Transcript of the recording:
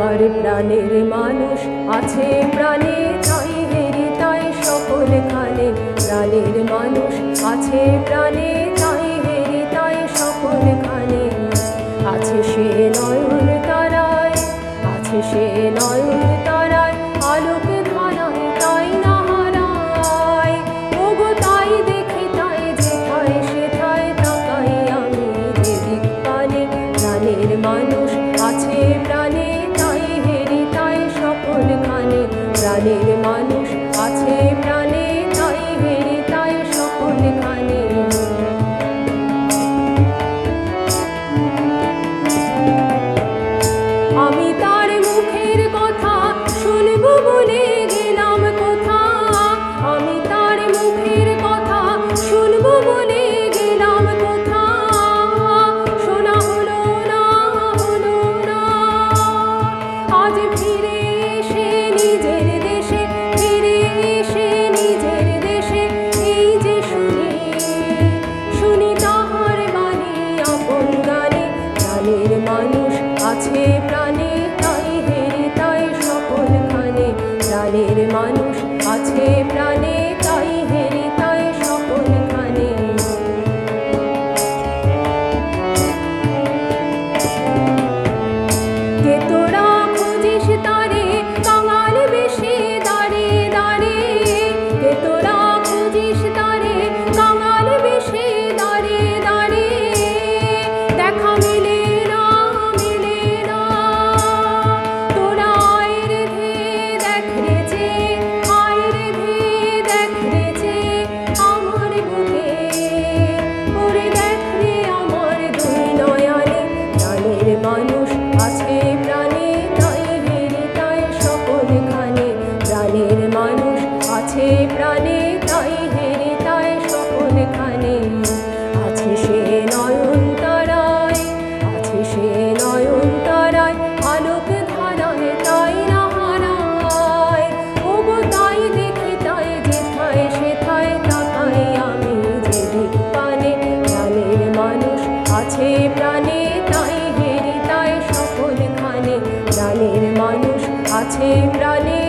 আমার প্রাণের মানুষ আছে প্রাণে, তাই হেরি, তাই সকল খানে। প্রাণের মানুষ আছে প্রাণে, তাই হেরি, তাই সকল খানে। আছে সে নয়ন তারায়, আছে সে নয়ন তারায়, আলোকে তাই তাই তাই আমি মানুষ আছে প্রাণে প্রাণের মানুষ। আছে প্রাণে, তাই হেরে, তাই সকল খানে প্রাণের মানুষ আছে প্রাণে, তাই হেরে, তাই সকল খানে কে তোরা খুঁজিস তারে কাঙাল বেশে দাঁড়ে দাঁড়ে। কে প্রাণে তাই হেরে তাই সকল খানে। আছে সে নয়ন তারায়, আছে সে নয়ন তারায়, আলোক ধারায় তাই না হারায় তাই দেখে তাই যেথায়, সেথায় তাকাই আমি যেদিক পানে। প্রাণের মানুষ আছে, প্রাণে তাই হেরে তাই সকল খানে। প্রাণের মানুষ আছে, প্রাণে